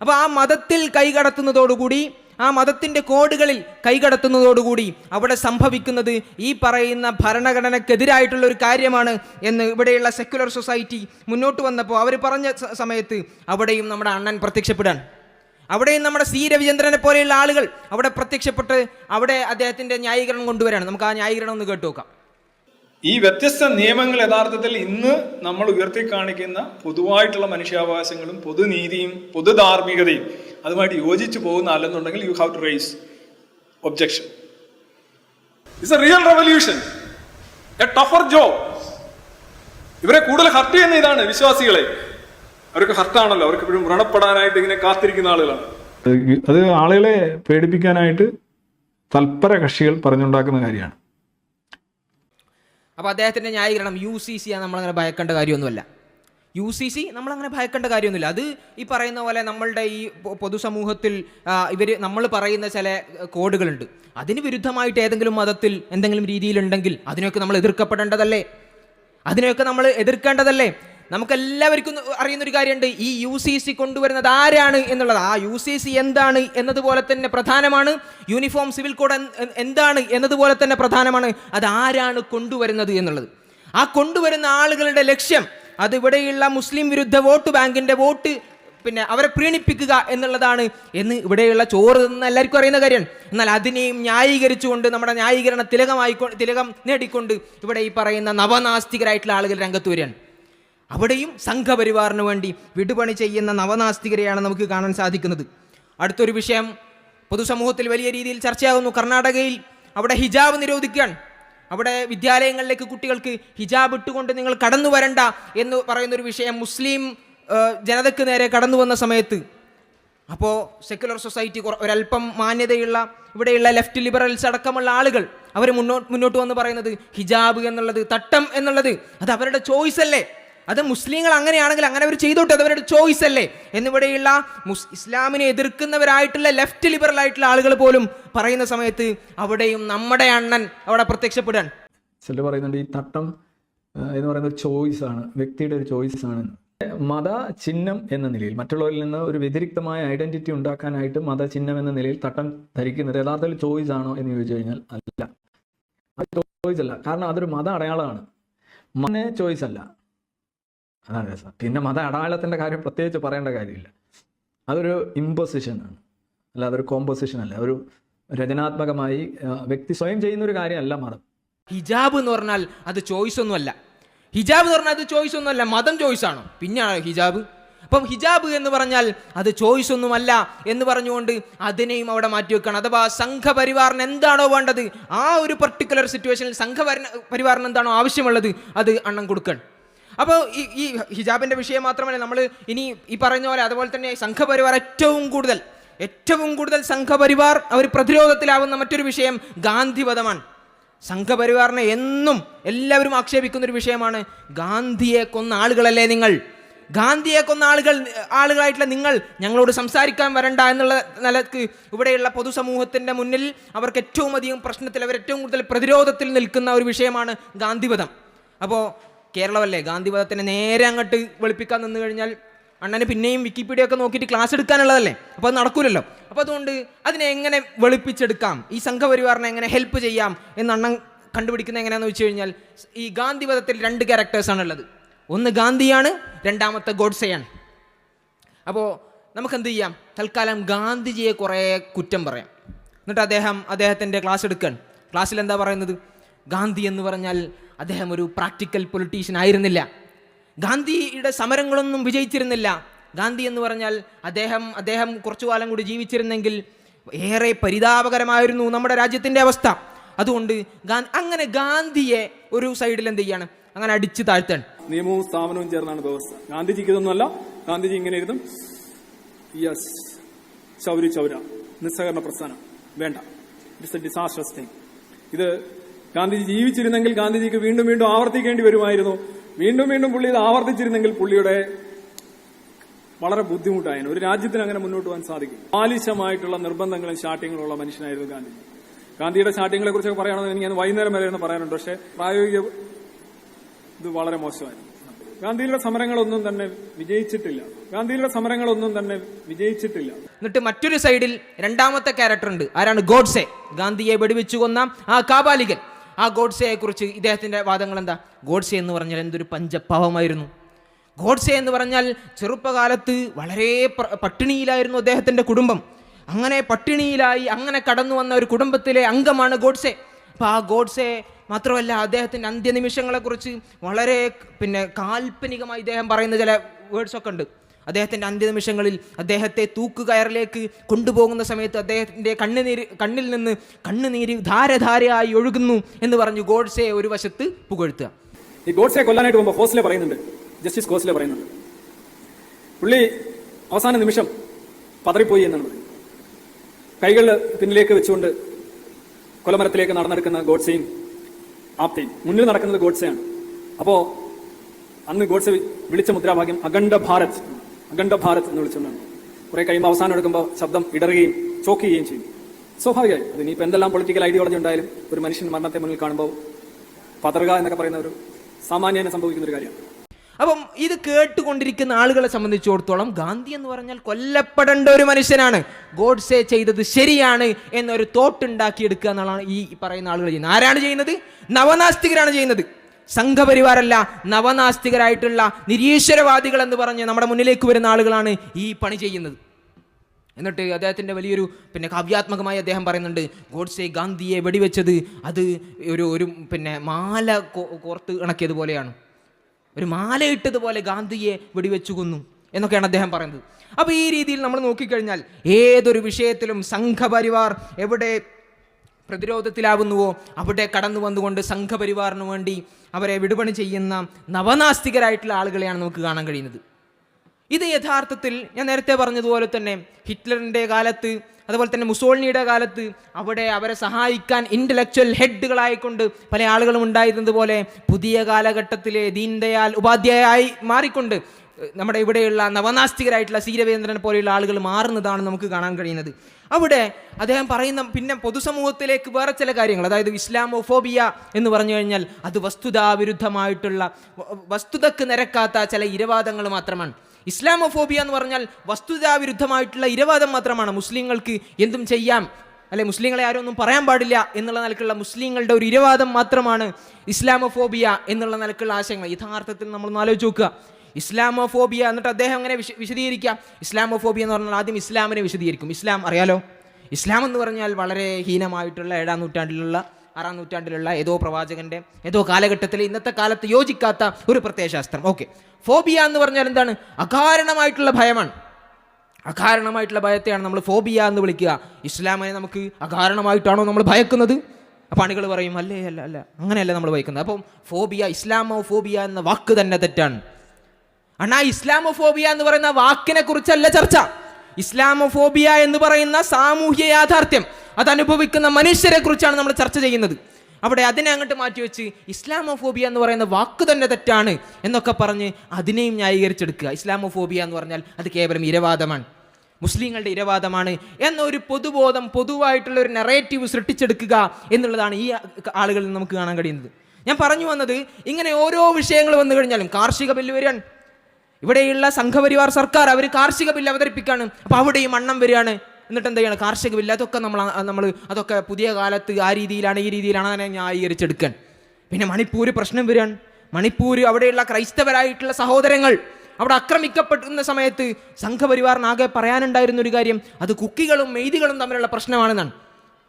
അപ്പോൾ ആ മതത്തിൽ കൈകടത്തുന്നതോടുകൂടി ആ മതത്തിന്റെ കോഡുകളിൽ കൈകടത്തുന്നതോടുകൂടി അവിടെ സംഭവിക്കുന്നത് ഈ പറയുന്ന ഭരണഘടനക്കെതിരായിട്ടുള്ള ഒരു കാര്യമാണ് എന്ന് ഇവിടെയുള്ള സെക്യുലർ സൊസൈറ്റി മുന്നോട്ട് വന്നപ്പോൾ അവർ പറഞ്ഞ സമയത്ത് അവിടെയും നമ്മുടെ അണ്ണൻ പ്രത്യക്ഷപ്പെടാൻ. അവിടെയും നമ്മുടെ സി രവിചന്ദ്രനെ പോലെയുള്ള ആളുകൾ അവിടെ പ്രത്യക്ഷപ്പെട്ട് അവിടെ അദ്ദേഹത്തിന്റെ ന്യായീകരണം കൊണ്ടുവരാണ്. നമുക്ക് ആ ന്യായീകരണം ഒന്ന് കേട്ടു നോക്കാം. ഈ വ്യത്യസ്ത നിയമങ്ങൾ യഥാർത്ഥത്തിൽ ഇന്ന് നമ്മൾ ഉയർത്തി കാണിക്കുന്ന പൊതുവായിട്ടുള്ള മനുഷ്യാവകാശങ്ങളും പൊതുനീതിയും പൊതുധാർമ്മികതയും അതുമായിട്ട് യോജിച്ചു പോകുന്ന അല്ലെന്നുണ്ടെങ്കിൽ you have to raise objection it's a real revolution a tougher job ഇവരെ കൂടുതൽ ഹർട്ട് ചെയ്യുന്ന ഇതാണ് വിശ്വാസികളെ. അവർക്ക് ഹർട്ടാണല്ലോ അവർക്ക് എപ്പോഴും വ്രണപ്പെടാനായിട്ട് ഇങ്ങനെ കാത്തിരിക്കുന്ന ആളുകളാണ്. അത് ആളുകളെ പേടിപ്പിക്കാനായിട്ട് തൽപര കക്ഷികൾ പറഞ്ഞുണ്ടാക്കുന്ന കാര്യമാണ്. അപ്പോൾ അദ്ദേഹത്തിന്റെ ന്യായീകരണം യു സി സി നമ്മളങ്ങനെ ഭയക്കേണ്ട കാര്യമൊന്നുമല്ല. യു സി സി നമ്മളങ്ങനെ ഭയക്കേണ്ട കാര്യമൊന്നുമില്ല. അത് ഈ പറയുന്ന പോലെ നമ്മളുടെ ഈ പൊതുസമൂഹത്തിൽ ഇവർ നമ്മൾ പറയുന്ന ചില കോഡുകളുണ്ട്. അതിന് വിരുദ്ധമായിട്ട് ഏതെങ്കിലും മതത്തിൽ എന്തെങ്കിലും രീതിയിലുണ്ടെങ്കിൽ അതിനെയൊക്കെ നമ്മൾ എതിർക്കപ്പെടേണ്ടതല്ലേ? അതിനെയൊക്കെ നമ്മൾ എതിർക്കേണ്ടതല്ലേ? നമുക്കെല്ലാവർക്കും അറിയുന്നൊരു കാര്യമുണ്ട്. ഈ യു സി സി കൊണ്ടുവരുന്നത് ആരാണ് എന്നുള്ളത്? ആ യു സി സി എന്താണ് എന്നതുപോലെ തന്നെ പ്രധാനമാണ്. യൂണിഫോം സിവിൽ കോഡ് എന്താണ് എന്നതുപോലെ തന്നെ പ്രധാനമാണ്. അത് ആരാണ് കൊണ്ടുവരുന്നത് എന്നുള്ളത്. ആ കൊണ്ടുവരുന്ന ആളുകളുടെ ലക്ഷ്യം അത് ഇവിടെയുള്ള മുസ്ലിം വിരുദ്ധ വോട്ട് ബാങ്കിന്റെ വോട്ട് പിന്നെ അവരെ പ്രീണിപ്പിക്കുക എന്നുള്ളതാണ് എന്ന് ഇവിടെയുള്ള ചോറ് എന്ന് എല്ലാവർക്കും അറിയുന്ന കാര്യമാണ് എന്നാൽ അതിനെയും ന്യായീകരിച്ചുകൊണ്ട് നമ്മുടെ ന്യായീകരണ തിലകമായി തിലകം നേടിക്കൊണ്ട് ഇവിടെ ഈ പറയുന്ന നവനാസ്തികരായിട്ടുള്ള ആളുകൾ രംഗത്ത് വരികയാണ്. അവിടെയും സംഘപരിവാറിന് വേണ്ടി വിടുപണി ചെയ്യുന്ന നവനാസ്തികരെയാണ് നമുക്ക് കാണാൻ സാധിക്കുന്നത്. അടുത്തൊരു വിഷയം പൊതുസമൂഹത്തിൽ വലിയ രീതിയിൽ ചർച്ചയാകുന്നു. കർണാടകയിൽ അവിടെ ഹിജാബ് നിരോധിക്കുകയാണ് അവിടെ വിദ്യാലയങ്ങളിലേക്ക് കുട്ടികൾക്ക് ഹിജാബ് ഇട്ടുകൊണ്ട് നിങ്ങൾ കടന്നു വരണ്ട എന്ന് പറയുന്നൊരു വിഷയം മുസ്ലിം ജനതയ്ക്ക് നേരെ കടന്നു വന്ന സമയത്ത്. അപ്പോൾ സെക്യുലർ സൊസൈറ്റി ഒരല്പം മാന്യതയുള്ള ഇവിടെയുള്ള ലെഫ്റ്റ് ലിബറൽസ് അടക്കമുള്ള ആളുകൾ അവർ മുന്നോട്ട് മുന്നോട്ട് വന്ന് പറയുന്നത് ഹിജാബ് എന്നുള്ളത് തട്ടം എന്നുള്ളത് അത് അവരുടെ ചോയ്സ് അല്ലേ? അത് മുസ്ലിങ്ങൾ അങ്ങനെയാണെങ്കിൽ അങ്ങനെ അവർ ചെയ്തോട്ടെ അതവരുടെ ചോയ്സ് അല്ലേ? എന്നിവിടെയുള്ള മുസ് ഇസ്ലാമിനെ എതിർക്കുന്നവരായിട്ടുള്ള ലെഫ്റ്റ് ലിബറൽ ആയിട്ടുള്ള ആളുകൾ പോലും പറയുന്ന സമയത്ത് അവിടെയും നമ്മുടെ അണ്ണൻ അവിടെ പ്രത്യക്ഷപ്പെടാൻ ചിലർ പറയുന്നുണ്ട് ഈ തട്ടം എന്ന് പറയുന്ന ചോയ്സ് ആണ് വ്യക്തിയുടെ ഒരു ചോയ്സ് ആണ്. മത ചിഹ്നം എന്ന നിലയിൽ മറ്റുള്ളവരിൽ നിന്ന് ഒരു വ്യതിരിക്തമായ ഐഡന്റിറ്റി ഉണ്ടാക്കാനായിട്ട് മത ചിഹ്നം എന്ന നിലയിൽ തട്ടം ധരിക്കുന്നത് യഥാർത്ഥത്തിൽ ചോയ്സ് ആണോ എന്ന് ചോദിച്ചു കഴിഞ്ഞാൽ അല്ല. അത് ചോയ്സ് അല്ല. കാരണം അതൊരു മത അടയാളമാണ്. മനെ ചോയ്സ് അല്ല. അതാണ് സാർ. പിന്നെ മത അടയാളത്തിന്റെ കാര്യം പ്രത്യേകിച്ച് പറയേണ്ട കാര്യമില്ല. അതൊരു ഇമ്പൊസിഷൻ ആണ്. അല്ല അതൊരു കോമ്പോസിഷൻ അല്ല. ഒരു രചനാത്മകമായി വ്യക്തി സ്വയം ചെയ്യുന്ന ഒരു കാര്യമല്ല മതം. ഹിജാബ് എന്ന് പറഞ്ഞാൽ അത് ചോയ്സ് ഒന്നുമല്ല ഹിജാബ് എന്ന് പറഞ്ഞാൽ അത് ചോയ്സ് ഒന്നുമല്ല മതം ചോയ്സ് ആണോ? പിന്നെ ഹിജാബ്? അപ്പം ഹിജാബ് എന്ന് പറഞ്ഞാൽ അത് ചോയ്സ് ഒന്നുമല്ല എന്ന് പറഞ്ഞുകൊണ്ട് അതിനെയും അവിടെ മാറ്റി വെക്കണം. അഥവാ സംഘപരിവാറിന് എന്താണോ വേണ്ടത് ആ ഒരു പർട്ടിക്കുലർ സിറ്റുവേഷനിൽ സംഘപരി പരിവാറിന് എന്താണോ ആവശ്യമുള്ളത് അത് അണ്ണം കൊടുക്കണം അപ്പോൾ ഈ ഈ ഹിജാബിന്റെ വിഷയം മാത്രമല്ല നമ്മൾ ഇനി ഈ പറഞ്ഞ പോലെ അതുപോലെ തന്നെ സംഘപരിവാർ ഏറ്റവും കൂടുതൽ ഏറ്റവും കൂടുതൽ സംഘപരിവാർ അവർ പ്രതിരോധത്തിലാവുന്ന മറ്റൊരു വിഷയം ഗാന്ധിവധമാണ്. സംഘപരിവാറിനെ എന്നും എല്ലാവരും ആക്ഷേപിക്കുന്ന ഒരു വിഷയമാണ് ഗാന്ധിയെ കൊന്ന ആളുകളല്ലേ നിങ്ങൾ? ഗാന്ധിയെ കൊന്ന ആളുകൾ ആളുകളായിട്ടുള്ള നിങ്ങൾ ഞങ്ങളോട് സംസാരിക്കാൻ വരണ്ട എന്നുള്ള നിലയ്ക്ക് ഇവിടെയുള്ള പൊതുസമൂഹത്തിന്റെ മുന്നിൽ അവർക്ക് ഏറ്റവും അധികം പ്രശ്നത്തിൽ അവർ ഏറ്റവും കൂടുതൽ പ്രതിരോധത്തിൽ നിൽക്കുന്ന ഒരു വിഷയമാണ് ഗാന്ധിവധം. അപ്പോൾ കേരളമല്ലേ? ഗാന്ധിവധത്തിനെ നേരെ അങ്ങോട്ട് വെളുപ്പിക്കാൻ നിന്ന് കഴിഞ്ഞാൽ അണ്ണന് പിന്നെയും വിക്കിപീഡിയ ഒക്കെ നോക്കിയിട്ട് ക്ലാസ് എടുക്കാനുള്ളതല്ലേ? അപ്പോൾ അത് നടക്കൂലല്ലോ. അപ്പോൾ അതുകൊണ്ട് അതിനെ എങ്ങനെ വെളുപ്പിച്ചെടുക്കാം? ഈ സംഘപരിവാറിനെ എങ്ങനെ ഹെൽപ്പ് ചെയ്യാം? എന്ന് അണ്ണൻ കണ്ടുപിടിക്കുന്നത് എങ്ങനെയാണെന്ന് വെച്ച് കഴിഞ്ഞാൽ ഈ ഗാന്ധിവധത്തിൽ രണ്ട് ക്യാരക്ടേഴ്സാണ് ഉള്ളത് ഒന്ന് ഗാന്ധിയാണ് രണ്ടാമത്തെ ഗോഡ്സെയാണ്. അപ്പോൾ നമുക്ക് എന്ത് ചെയ്യാം? തൽക്കാലം ഗാന്ധിജിയെ കുറേ കുറ്റം പറയാം. എന്നിട്ട് അദ്ദേഹം അദ്ദേഹത്തിന്റെ ക്ലാസ് എടുക്കാൻ ക്ലാസ്സിൽ എന്താ പറയുന്നത്? ഗാന്ധി എന്ന് പറഞ്ഞാൽ അദ്ദേഹം ഒരു പ്രാക്ടിക്കൽ പൊളിറ്റീഷ്യൻ ആയിരുന്നില്ല. ഗാന്ധിയുടെ സമരങ്ങളൊന്നും വിജയിച്ചിരുന്നില്ല. ഗാന്ധി എന്ന് പറഞ്ഞാൽ അദ്ദേഹം അദ്ദേഹം കുറച്ചു കാലം കൂടി ജീവിച്ചിരുന്നെങ്കിൽ ഏറെ പരിതാപകരമായിരുന്നു നമ്മുടെ രാജ്യത്തിന്റെ അവസ്ഥ. അതുകൊണ്ട് അങ്ങനെ ഗാന്ധിയെ ഒരു സൈഡിൽ എന്ത് ചെയ്യാണ്? അങ്ങനെ അടിച്ചു താഴ്ത്താൻ നിയമവും സ്ഥാപനവും ചേർന്നാണ് വ്യവസ്ഥ. ഗാന്ധിജിക്ക് ഇതൊന്നുമല്ല. ഗാന്ധിജി ഇങ്ങനെ എഴുതും. യെസ് ചൗരി ചൗര. നിസ്സഹകരണ പ്രസ്ഥാനം. വേണ്ട. ഇറ്റ്സ് എ ഡിസാസ്റ്റർ തിങ് ഇത് ഗാന്ധിജി ജീവിച്ചിരുന്നെങ്കിൽ ഗാന്ധിജിക്ക് വീണ്ടും വീണ്ടും ആവർത്തിക്കേണ്ടി വരുമായിരുന്നു. വീണ്ടും വീണ്ടും പുള്ളി ഇത് ആവർത്തിച്ചിരുന്നെങ്കിൽ പുള്ളിയുടെ വളരെ ബുദ്ധിമുട്ടായിരുന്നു. ഒരു രാജ്യത്തിന് അങ്ങനെ മുന്നോട്ട് പോകാൻ സാധിക്കും ബാലിശമായിട്ടുള്ള നിർബന്ധങ്ങളും ശാഠ്യങ്ങളും ഉള്ള മനുഷ്യനായിരുന്നു ഗാന്ധിജി. ഗാന്ധിയുടെ ശാഠ്യങ്ങളെ കുറിച്ചൊക്കെ പറയണമെന്ന് എനിക്ക് ഞാൻ വൈകുന്നേരം വരെ എന്ന് പറയാനുണ്ട്. പക്ഷേ പ്രായോഗിക ഇത് വളരെ മോശമായിരുന്നു. ഗാന്ധിയുടെ സമരങ്ങളൊന്നും തന്നെ വിജയിച്ചിട്ടില്ല. ഗാന്ധിയുടെ സമരങ്ങളൊന്നും തന്നെ വിജയിച്ചിട്ടില്ല. എന്നിട്ട് മറ്റൊരു സൈഡിൽ രണ്ടാമത്തെ ക്യാരക്ടർ ഉണ്ട് ആരാണ്? ഗോഡ്സെ. ഗാന്ധിയെ വെടിവെച്ചു കൊന്ന ആ കാബാലികൻ. ആ ഗോഡ്സെയെ ഇദ്ദേഹത്തിന്റെ വാദങ്ങൾ എന്താ ഗോഡ്സെ എന്ന് പറഞ്ഞാൽ എന്തൊരു പഞ്ചഭാവമായിരുന്നു ഗോഡ്സെ എന്ന് പറഞ്ഞാൽ ചെറുപ്പകാലത്ത് വളരെ പട്ടിണിയിലായിരുന്നു അദ്ദേഹത്തിന്റെ കുടുംബം. അങ്ങനെ പട്ടിണിയിലായി അങ്ങനെ കടന്നു വന്ന ഒരു കുടുംബത്തിലെ അംഗമാണ് ഗോഡ്സെ. അപ്പോൾ ആ ഗോഡ്സെ മാത്രമല്ല അദ്ദേഹത്തിന്റെ അന്ത്യനിമിഷങ്ങളെക്കുറിച്ച് വളരെ പിന്നെ കാൽപ്പനികമായി ഇദ്ദേഹം പറയുന്ന ചില വേർഡ്സൊക്കെ ഉണ്ട്. അദ്ദേഹത്തിന്റെ അന്ത്യനിമിഷങ്ങളിൽ അദ്ദേഹത്തെ തൂക്കുകയറിലേക്ക് കൊണ്ടുപോകുന്ന സമയത്ത് അദ്ദേഹത്തിന്റെ കണ്ണുനീര് കണ്ണിൽ നിന്ന് കണ്ണുനീര് ധാരധാരയായി ഒഴുകുന്നു എന്ന് പറഞ്ഞു ഗോഡ്സെ ഒരു വശത്ത് പുകഴ്ത്തുക. ഈ ഗോഡ്സെ കൊല്ലാനായിട്ട് പോകുമ്പോൾ ഹോസ്ലെ പറയുന്നുണ്ട്. ജസ്റ്റിസ് ഗോസ്ലെ പറയുന്നുണ്ട്. പുള്ളി അവസാന നിമിഷം പതറിപ്പോയി എന്നാണ് പറയുന്നത് കൈകൾ പിന്നിലേക്ക് വെച്ചുകൊണ്ട് കൊലമരത്തിലേക്ക് നടന്നെടുക്കുന്ന ഗോഡ്സെയും ആപ്തയും. മുന്നിൽ നടക്കുന്നത് ഗോഡ്സെയാണ്. അപ്പോൾ അന്ന് ഗോഡ്സെ വിളിച്ച മുദ്രാവാക്യം അഖണ്ഡ ഭാരത്. അഖണ്ഡ ഭാരത് എന്ന് വിളിച്ചുകൊണ്ടാണ് കുറെ കഴിയുമ്പോൾ അവസാനം എടുക്കുമ്പോൾ ശബ്ദം ഇടറുകയും ചോക്ക് ചെയ്യുകയും ചെയ്യും. സ്വാഭാവികമായി അത് ഇനിയിപ്പോൾ എന്തെല്ലാം പൊളിറ്റിക്കൽ ഐഡിയോളജി ഉണ്ടായാലും ഒരു മനുഷ്യൻ മരണത്തെ മുന്നിൽ കാണുമ്പോൾ പതറുക എന്നൊക്കെ പറയുന്ന ഒരു സാമാന്യനെ സംഭവിക്കുന്ന ഒരു കാര്യമാണ്. അപ്പം ഇത് കേട്ടുകൊണ്ടിരിക്കുന്ന ആളുകളെ സംബന്ധിച്ചിടത്തോളം ഗാന്ധി എന്ന് പറഞ്ഞാൽ കൊല്ലപ്പെടേണ്ട ഒരു മനുഷ്യനാണ്. ഗോഡ്സെ ചെയ്തത് ശരിയാണ് എന്നൊരു തോട്ടുണ്ടാക്കിയെടുക്കുക എന്നുള്ളതാണ് ഈ പറയുന്ന ആളുകൾ ചെയ്യുന്നത്. ആരാണ് ചെയ്യുന്നത്? നവനാസ്തികരാണ് ചെയ്യുന്നത്. സംഘപരിവാരല്ല നവനാസ്തികരായിട്ടുള്ള നിരീശ്വരവാദികൾ എന്ന് പറഞ്ഞ് നമ്മുടെ മുന്നിലേക്ക് വരുന്ന ആളുകളാണ് ഈ പണി ചെയ്യുന്നത്. എന്നിട്ട് അദ്ദേഹത്തിന്റെ വലിയൊരു പിന്നെ കാവ്യാത്മകമായി അദ്ദേഹം പറയുന്നുണ്ട് ഗോഡ്സെ ഗാന്ധിയെ വെടിവെച്ചത് അത് ഒരു ഒരു പിന്നെ മാല കോർത്ത് ഇണക്കിയതുപോലെയാണ് ഒരു മാല ഇട്ടതുപോലെ ഗാന്ധിയെ വെടിവെച്ചു കൊന്നു എന്നൊക്കെയാണ് അദ്ദേഹം പറയുന്നത്. അപ്പോൾ ഈ രീതിയിൽ നമ്മൾ നോക്കിക്കഴിഞ്ഞാൽ ഏതൊരു വിഷയത്തിലും സംഘപരിവാർ എവിടെ പ്രതിരോധത്തിലാവുന്നുവോ? അവിടെ കടന്നു വന്നുകൊണ്ട് സംഘപരിവാറിന് വേണ്ടി അവരെ വിടുപണി ചെയ്യുന്ന നവനാസ്തികരായിട്ടുള്ള ആളുകളെയാണ് നമുക്ക് കാണാൻ കഴിയുന്നത്. ഇത് യഥാർത്ഥത്തിൽ ഞാൻ നേരത്തെ പറഞ്ഞതുപോലെ തന്നെ ഹിറ്റ്ലറിന്റെ കാലത്ത് അതുപോലെ തന്നെ മുസോളിനിയുടെ കാലത്ത് അവിടെ അവരെ സഹായിക്കാൻ ഇന്റലക്ച്വൽ ഹെഡുകളായിക്കൊണ്ട് പല ആളുകളും ഉണ്ടായിരുന്നത് പോലെ പുതിയ കാലഘട്ടത്തിലെ ദീൻദയാൽ ഉപാധ്യായായി മാറിക്കൊണ്ട് നമ്മുടെ ഇവിടെയുള്ള നവനാസ്തികരായിട്ടുള്ള സീരവേന്ദ്രനെ പോലെയുള്ള ആളുകൾ മാറുന്നതാണ് നമുക്ക് കാണാൻ കഴിയുന്നത്. അവിടെ അദ്ദേഹം പറയുന്ന പിന്നെ പൊതുസമൂഹത്തിലേക്ക് വേറെ ചില കാര്യങ്ങൾ അതായത് ഇസ്ലാമോഫോബിയ എന്ന് പറഞ്ഞു കഴിഞ്ഞാൽ അത് വസ്തുതാവിരുദ്ധമായിട്ടുള്ള വസ്തുതക്ക് നിരക്കാത്ത ചില ഇരവാദങ്ങൾ മാത്രമാണ്. ഇസ്ലാമോഫോബിയ എന്ന് പറഞ്ഞാൽ വസ്തുതാവിരുദ്ധമായിട്ടുള്ള ഇരവാദം മാത്രമാണ്. മുസ്ലിങ്ങൾക്ക് എന്തും ചെയ്യാം അല്ലെ മുസ്ലിങ്ങളെ ആരും ഒന്നും പറയാൻ പാടില്ല എന്നുള്ള നിലക്കുള്ള മുസ്ലിങ്ങളുടെ ഒരു ഇരവാദം മാത്രമാണ് ഇസ്ലാമോഫോബിയ എന്നുള്ള നിലക്കുള്ള ആശയങ്ങൾ. യഥാർത്ഥത്തിൽ നമ്മൾ ആലോചിച്ച് നോക്കുക. ഇസ്ലാമോഫോബിയ എന്നിട്ട് അദ്ദേഹം അങ്ങനെ വിശ വിശദീകരിക്കാം ഇസ്ലാമോഫോബിയ എന്ന് പറഞ്ഞാൽ ആദ്യം ഇസ്ലാമിനെ വിശദീകരിക്കും. ഇസ്ലാം അറിയാലോ? ഇസ്ലാം എന്ന് പറഞ്ഞാൽ വളരെ ഹീനമായിട്ടുള്ള ഏഴാം നൂറ്റാണ്ടിലുള്ള ആറാം നൂറ്റാണ്ടിലുള്ള ഏതോ പ്രവാചകന്റെ ഏതോ കാലഘട്ടത്തിൽ ഇന്നത്തെ കാലത്ത് യോജിക്കാത്ത ഒരു പ്രത്യയശാസ്ത്രം. ഓക്കെ. ഫോബിയ എന്ന് പറഞ്ഞാൽ എന്താണ്? അകാരണമായിട്ടുള്ള ഭയമാണ്. അകാരണമായിട്ടുള്ള ഭയത്തെയാണ് നമ്മൾ ഫോബിയ എന്ന് വിളിക്കുക. ഇസ്ലാമിനെ നമുക്ക് അകാരണമായിട്ടാണോ നമ്മൾ ഭയക്കുന്നത്? അപ്പം അണികൾ പറയും അല്ലേ അല്ല അല്ല. അങ്ങനെയല്ല നമ്മൾ ഭയക്കുന്നത്. അപ്പം ഫോബിയ ഇസ്ലാമോ ഫോബിയ എന്ന വാക്ക് തന്നെ തെറ്റാണ്. അണ്ണാ ഇസ്ലാമോഫോബിയ എന്ന് പറയുന്ന വാക്കിനെ കുറിച്ചല്ല ചർച്ച. ഇസ്ലാമോഫോബിയ എന്ന് പറയുന്ന സാമൂഹ്യ യാഥാർത്ഥ്യം അത് അനുഭവിക്കുന്ന മനുഷ്യരെ കുറിച്ചാണ് നമ്മൾ ചർച്ച ചെയ്യുന്നത്. അവിടെ അതിനെ അങ്ങോട്ട് മാറ്റിവെച്ച് ഇസ്ലാമോഫോബിയ എന്ന് പറയുന്ന വാക്ക് തന്നെ തെറ്റാണ് എന്നൊക്കെ പറഞ്ഞ് അതിനെയും ന്യായീകരിച്ചെടുക്കുക. ഇസ്ലാമോഫോബിയ എന്ന് പറഞ്ഞാൽ അത് കേവലം ഇരവാദമാണ് മുസ്ലിങ്ങളുടെ ഇരവാദമാണ് എന്നൊരു പൊതുബോധം പൊതുവായിട്ടുള്ള ഒരു നെറേറ്റീവ് സൃഷ്ടിച്ചെടുക്കുക എന്നുള്ളതാണ് ഈ ആളുകളിൽ നമുക്ക് കാണാൻ കഴിയുന്നത്. ഞാൻ പറഞ്ഞു വന്നത് ഇങ്ങനെ ഓരോ വിഷയങ്ങൾ വന്നു കഴിഞ്ഞാലും കാർഷിക ബില്ല് വരികയാണ്. ഇവിടെയുള്ള സംഘപരിവാർ സർക്കാർ അവർ കാർഷിക ബില്ല് അവതരിപ്പിക്കുകയാണ് അപ്പോൾ അവിടെയും മണ്ണം വരികയാണ്. എന്നിട്ട് എന്ത് ചെയ്യണം? കാർഷിക ബില്ല് അതൊക്കെ നമ്മൾ നമ്മൾ അതൊക്കെ പുതിയ കാലത്ത് ആ രീതിയിലാണ് ഈ രീതിയിലാണ് അതിനെ ന്യായീകരിച്ചെടുക്കാൻ. പിന്നെ മണിപ്പൂർ പ്രശ്നം വരികയാണ്. മണിപ്പൂർ അവിടെയുള്ള ക്രൈസ്തവരായിട്ടുള്ള സഹോദരങ്ങൾ അവിടെ ആക്രമിക്കപ്പെടുന്ന സമയത്ത് സംഘപരിവാറിനാകെ പറയാനുണ്ടായിരുന്ന ഒരു കാര്യം അത് കുക്കികളും മെയ്തികളും തമ്മിലുള്ള പ്രശ്നമാണെന്നാണ്.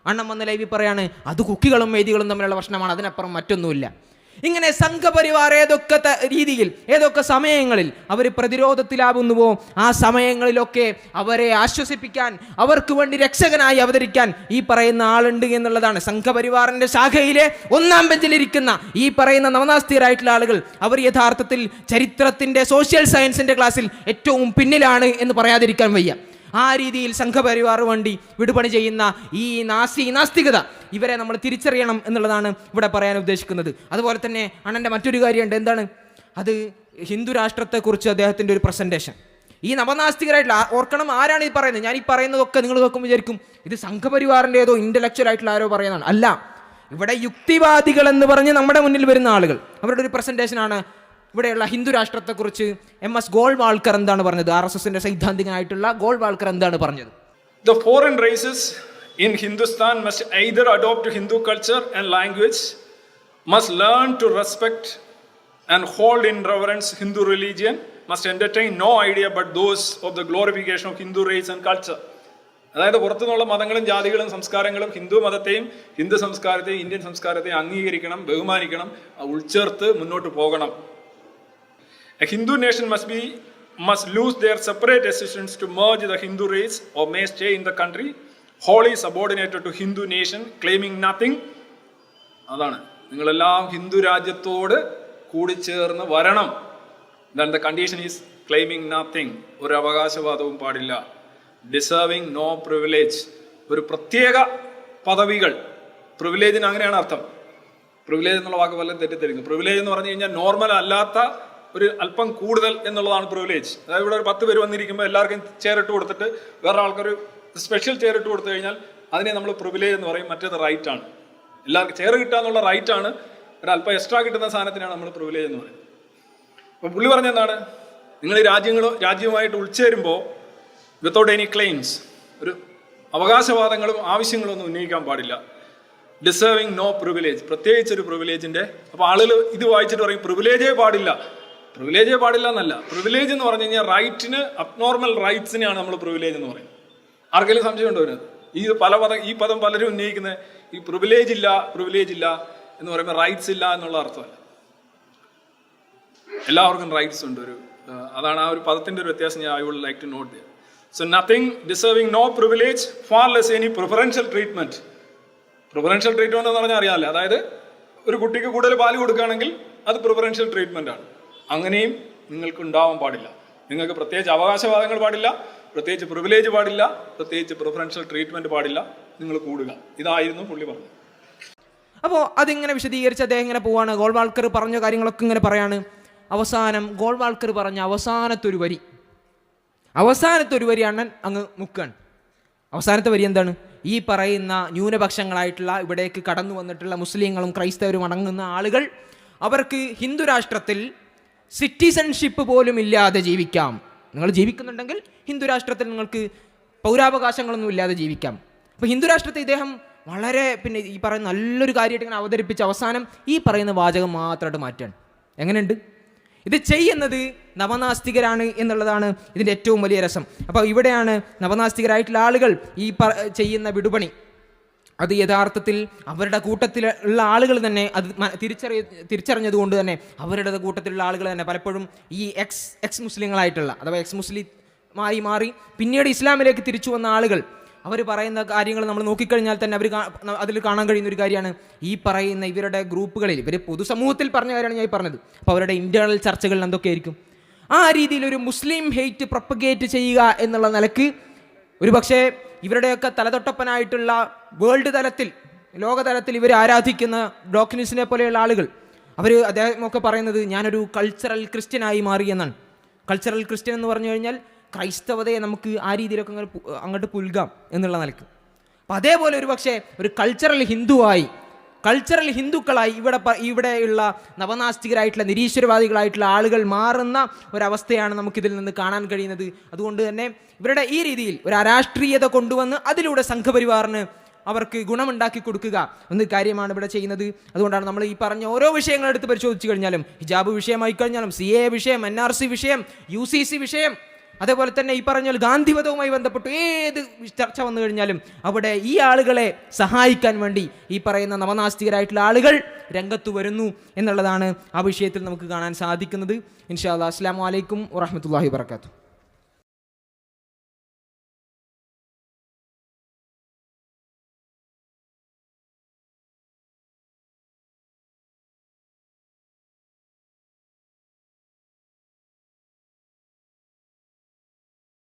അണ്ണം വന്ന ലൈവിൽ പറയാണ് അത് കുക്കികളും മെയ്തികളും തമ്മിലുള്ള പ്രശ്നമാണ് അതിനപ്പുറം മറ്റൊന്നുമില്ല. ഇങ്ങനെ സംഘപരിവാർ ഏതൊക്കെ രീതിയിൽ ഏതൊക്കെ സമയങ്ങളിൽ അവർ പ്രതിരോധത്തിലാവുന്നുവോ ആ സമയങ്ങളിലൊക്കെ അവരെ ആശ്വസിപ്പിക്കാൻ അവർക്ക് വേണ്ടി രക്ഷകനായി അവതരിക്കാൻ ഈ പറയുന്ന ആളുണ്ട് എന്നുള്ളതാണ്. സംഘപരിവാറിന്റെ ശാഖയിലെ ഒന്നാം ബെഞ്ചിലിരിക്കുന്ന ഈ പറയുന്ന നവനാസ്തികരായിട്ടുള്ള ആളുകൾ അവർ യഥാർത്ഥത്തിൽ ചരിത്രത്തിന്റെ സോഷ്യൽ സയൻസിന്റെ ക്ലാസ്സിൽ ഏറ്റവും പിന്നിലാണ് എന്ന് പറയാതിരിക്കാൻ വയ്യ. ആ രീതിയിൽ സംഘപരിവാർ വേണ്ടി വിടുപണി ചെയ്യുന്ന ഈ നാസി നാസ്തികത ഇവരെ നമ്മൾ തിരിച്ചറിയണം എന്നുള്ളതാണ് ഇവിടെ പറയാൻ ഉദ്ദേശിക്കുന്നത്. അതുപോലെ തന്നെ അണ്ണന്റെ മറ്റൊരു കാര്യമുണ്ട്. എന്താണ്? അത് ഹിന്ദു രാഷ്ട്രത്തെക്കുറിച്ച് അദ്ദേഹത്തിന്റെ ഒരു പ്രസന്റേഷൻ ഈ നവനാസ്തികരായിട്ടുള്ള ഓർക്കണം ആരാണ് ഈ പറയുന്നത്? ഞാൻ ഈ പറയുന്നതൊക്കെ നിങ്ങൾ നോക്കുമ്പോൾ വിചാരിക്കും ഇത് സംഘപരിവാറിന്റെ ഏതോ ഇന്റലക്ച്വൽ ആയിട്ടുള്ള ആരോ പറയുന്നതാണ്. അല്ല ഇവിടെ യുക്തിവാദികൾ എന്ന് പറഞ്ഞ് നമ്മുടെ മുന്നിൽ വരുന്ന ആളുകൾ അവരുടെ ഒരു പ്രസന്റേഷനാണ് ഇവിടെയുള്ള ഹിന്ദു രാഷ്ട്രത്തെക്കുറിച്ച് എം എസ് ഗോൾ വാൾക്കർ എന്താണ് പറഞ്ഞത്? ആർ എസ് എസിന്റെ സൈദ്ധാന്തികനായിട്ടുള്ള ഗോൾ വാൾക്കർ എന്താണ് പറഞ്ഞത്? The foreign races in Hindustan must either adopt Hindu culture and language must learn to respect and hold in reverence Hindu religion must entertain no idea but those of the glorification of Hindu race and culture അതായത് പുറത്തു മതങ്ങളും ജാതികളും സംസ്കാരങ്ങളും ഹിന്ദു മതത്തെയും ഹിന്ദു സംസ്കാരത്തെയും ഇന്ത്യൻ സംസ്കാരത്തെയും അംഗീകരിക്കണം ബഹുമാനിക്കണം ഉൾച്ചേർത്ത് മുന്നോട്ട് പോകണം. A Hindu nation must be must lose their separate decisions to merge the Hindu race or may stay in the country. Wholly subordinated to Hindu nation, claiming nothing. അതാണ്. നിങ്ങളെല്ലാം ഹിന്ദു രാജ്യത്തോട് കൂടിച്ചേർന്ന് വരണം. Then the condition is claiming nothing ഒരു അവകാശവാദവും പാടില്ല. ഡിസേർവിങ് നോ പ്രിവിലേജ് ഒരു പ്രത്യേക പദവികൾ. പ്രിവിലേജിന് അങ്ങനെയാണ് അർത്ഥം. പ്രിവിലേജ് എന്നുള്ള വാക്ക് പലരും തെറ്റിദ്ധരിക്കുന്നു. പ്രിവിലേജ് എന്ന് പറഞ്ഞു കഴിഞ്ഞാൽ നോർമൽ അല്ലാത്ത ഒരു അല്പം കൂടുതൽ എന്നുള്ളതാണ് പ്രിവിലേജ് അതായത് ഇവിടെ ഒരു പത്ത് പേര് വന്നിരിക്കുമ്പോൾ എല്ലാവർക്കും ചെയർ ഇട്ട് കൊടുത്തിട്ട് വേറെ ആൾക്കൊരു സ്പെഷ്യൽ ചെയർ ഇട്ട് കൊടുത്തു കഴിഞ്ഞാൽ അതിനെ നമ്മൾ പ്രിവിലേജ് എന്ന് പറയും. മറ്റേത് റൈറ്റ് ആണ്. എല്ലാവർക്കും ചെയർ കിട്ടുക എന്നുള്ള റൈറ്റ് ആണ്. ഒരു അല്പം എക്സ്ട്രാ കിട്ടുന്ന സാധനത്തിനാണ് നമ്മൾ പ്രിവിലേജ് എന്ന് പറയുന്നത്. അപ്പോൾ പുള്ളി പറഞ്ഞ എന്താണ്? നിങ്ങൾ ഈ രാജ്യങ്ങളോ രാജ്യവുമായിട്ട് ഉൾച്ചേരുമ്പോൾ വിത്തൗട്ട് എനി ക്ലെയിംസ് ഒരു അവകാശവാദങ്ങളും ആവശ്യങ്ങളും ഒന്നും ഉന്നയിക്കാൻ പാടില്ല. ഡിസേർവിങ് നോ പ്രിവിലേജ് പ്രത്യേകിച്ച് ഒരു പ്രിവിലേജിന്റെ അപ്പോൾ ആളുകൾ ഇത് വായിച്ചിട്ട് പറയും പ്രിവിലേജേ പാടില്ല. പ്രിവിലേജേ പാടില്ല എന്നല്ല പ്രിവിലേജ് എന്ന് പറഞ്ഞു കഴിഞ്ഞാൽ റൈറ്റിന് അബ്നോർമൽ റൈറ്റ്സിനെയാണ് നമ്മൾ പ്രിവിലേജ് എന്ന് പറയുന്നത്. ആർക്കെങ്കിലും സംശയം ഉണ്ടോ ഈ പല പദം ഈ പദം പലരും ഉന്നയിക്കുന്നത് ഈ പ്രിവിലേജ് ഇല്ല പ്രിവിലേജ് ഇല്ല എന്ന് പറയുമ്പോൾ റൈറ്റ്സ് ഇല്ല എന്നുള്ള അർത്ഥമല്ല. എല്ലാവർക്കും റൈറ്റ്സ് ഉണ്ട് ഒരു അതാണ് ആ ഒരു പദത്തിന്റെ ഒരു വ്യത്യാസം ഞാൻ I would like to note so nothing deserving no privilege far less any preferential treatment preferential treatment എന്ന് പറഞ്ഞാൽ അറിയാമല്ലേ അതായത് ഒരു കുട്ടിക്ക് കൂടുതൽ പാൽ കൊടുക്കുകയാണെങ്കിൽ അത് പ്രിഫറൻഷ്യൽ ട്രീറ്റ്മെന്റ് ആണ്. അങ്ങനെയും നിങ്ങൾക്ക് ഉണ്ടാവാൻ പാടില്ല. നിങ്ങൾക്ക് പ്രത്യേകിച്ച് അവകാശവാദങ്ങൾ പാടില്ല പ്രത്യേകിച്ച് പ്രിവിലേജ് പാടില്ല പ്രത്യേകിച്ച് പ്രിഫറൻഷ്യൽ ട്രീറ്റ്മെന്റ് പാടില്ല. നിങ്ങൾ കൂടുക. ഇതായിരുന്നു പുള്ളി പറഞ്ഞത്. അപ്പോൾ അതിങ്ങനെ വിശദീകരിച്ച് അദ്ദേഹം ഇങ്ങനെ പോവാണ്. ഗോൾവാൾക്കർ പറഞ്ഞ കാര്യങ്ങളൊക്കെ ഇങ്ങനെ പറയാണ്. അവസാനം ഗോൾവാൾക്കർ പറഞ്ഞ അവസാനത്തെ ഒരു വരി. അവസാനത്തെ ഒരു വരി അണ്ണൻ അങ്ങ് മുക്കാണ്. അവസാനത്തെ വരി എന്താണ്? ഈ പറയുന്ന ന്യൂനപക്ഷങ്ങളായിട്ടുള്ള ഇവിടേക്ക് കടന്നു വന്നിട്ടുള്ള മുസ്ലിങ്ങളും ക്രൈസ്തവരും അടങ്ങുന്ന ആളുകൾ അവർക്ക് ഹിന്ദു രാഷ്ട്രത്തിൽ സിറ്റിസൺഷിപ്പ് പോലും ഇല്ലാതെ ജീവിക്കാം. നിങ്ങൾ ജീവിക്കുന്നുണ്ടെങ്കിൽ ഹിന്ദു രാഷ്ട്രത്തിൽ നിങ്ങൾക്ക് പൗരാവകാശങ്ങളൊന്നും ഇല്ലാതെ ജീവിക്കാം. അപ്പോൾ ഹിന്ദു രാഷ്ട്രത്തെ ഇദ്ദേഹം വളരെ പിന്നെ ഈ പറയുന്ന നല്ലൊരു കാര്യമായിട്ട് ഇങ്ങനെ അവതരിപ്പിച്ച് അവസാനം ഈ പറയുന്ന വാചകം മാത്രമായിട്ട് മാറ്റാണ് എങ്ങനെയുണ്ട്? ഇത് ചെയ്യുന്നത് നവനാസ്തികരാണ് എന്നുള്ളതാണ് ഇതിന്റെ ഏറ്റവും വലിയ രസം. അപ്പോൾ ഇവിടെയാണ് നവനാസ്തികരായിട്ടുള്ള ആളുകൾ ഈ ചെയ്യുന്ന വിടുപണി. അത് യഥാർത്ഥത്തിൽ അവരുടെ കൂട്ടത്തിൽ ഉള്ള ആളുകൾ തന്നെ അത് തിരിച്ചറിയ തിരിച്ചറിഞ്ഞതുകൊണ്ട് തന്നെ അവരുടെ കൂട്ടത്തിലുള്ള ആളുകൾ തന്നെ പലപ്പോഴും ഈ എക്സ് എക്സ് മുസ്ലിങ്ങളായിട്ടുള്ള അഥവാ എക്സ് മുസ്ലിമായി മാറി പിന്നീട് ഇസ്ലാമിലേക്ക് തിരിച്ചു വന്ന ആളുകൾ അവർ പറയുന്ന കാര്യങ്ങൾ നമ്മൾ നോക്കിക്കഴിഞ്ഞാൽ തന്നെ അവർ അതിൽ കാണാൻ കഴിയുന്ന ഒരു കാര്യമാണ് ഈ പറയുന്ന ഇവരുടെ ഗ്രൂപ്പുകളിൽ ഇവർ പൊതുസമൂഹത്തിൽ പറഞ്ഞ കാര്യമാണ് ഞാൻ പറഞ്ഞത്. അപ്പോൾ അവരുടെ ഇന്റേർണൽ ചർച്ചകളിൽ എന്തൊക്കെയായിരിക്കും? ആ രീതിയിൽ ഒരു മുസ്ലിം ഹെയ്റ്റ് പ്രൊപ്പഗേറ്റ് ചെയ്യുക എന്നുള്ള നിലയ്ക്ക് ഒരു പക്ഷേ ഇവരുടെയൊക്കെ തലതൊട്ടപ്പനായിട്ടുള്ള വേൾഡ് തലത്തിൽ ലോകതലത്തിൽ ഇവർ ആരാധിക്കുന്ന ഡോക്ടേഴ്സിനെ പോലെയുള്ള ആളുകൾ. അവർ അദ്ദേഹമൊക്കെ പറയുന്നത് ഞാനൊരു കൾച്ചറൽ ക്രിസ്ത്യനായി മാറി എന്നാണ്. കൾച്ചറൽ ക്രിസ്ത്യൻ എന്ന് പറഞ്ഞു കഴിഞ്ഞാൽ ക്രൈസ്തവതയെ നമുക്ക് ആ രീതിയിലൊക്കെ അങ്ങോട്ട് പുൽകാം എന്നുള്ള നിലയ്ക്ക്. അപ്പം അതേപോലെ ഒരു പക്ഷേ ഒരു കൾച്ചറൽ ഹിന്ദുവായി കൾച്ചറൽ ഹിന്ദുക്കളായി ഇവിടെ ഇവിടെയുള്ള നവനാസ്തികരായിട്ടുള്ള നിരീശ്വരവാദികളായിട്ടുള്ള ആളുകൾ മാറുന്ന ഒരവസ്ഥയാണ് നമുക്കിതിൽ നിന്ന് കാണാൻ കഴിയുന്നത്. അതുകൊണ്ട് തന്നെ ഇവരുടെ ഈ രീതിയിൽ ഒരു അരാഷ്ട്രീയത കൊണ്ടുവന്ന് അതിലൂടെ സംഘപരിവാറിന് അവർക്ക് ഗുണമുണ്ടാക്കി കൊടുക്കുക എന്ന കാര്യമാണ് ഇവിടെ ചെയ്യുന്നത്. അതുകൊണ്ടാണ് നമ്മൾ ഈ പറഞ്ഞ ഓരോ വിഷയങ്ങൾ എടുത്ത് പരിശോധിച്ച് കഴിഞ്ഞാലും ഹിജാബ് വിഷയമായി കഴിഞ്ഞാലും സി എ വിഷയം എൻ ആർ സി വിഷയം യു സി സി വിഷയം അതേപോലെ തന്നെ ഈ പറഞ്ഞ ഗാന്ധിവധവുമായി ബന്ധപ്പെട്ട് ഏത് ചർച്ച വന്നു കഴിഞ്ഞാലും അവിടെ ഈ ആളുകളെ സഹായിക്കാൻ വേണ്ടി ഈ പറയുന്ന നവനാസ്തികരായിട്ടുള്ള ആളുകൾ രംഗത്ത് വരുന്നു എന്നുള്ളതാണ് ആ വിഷയത്തിൽ നമുക്ക് കാണാൻ സാധിക്കുന്നത്. ഇൻഷാ അല്ലാ അസ്സാം വലൈക്കും വറഹമത്തല്ലാഹി വർക്കാത്തു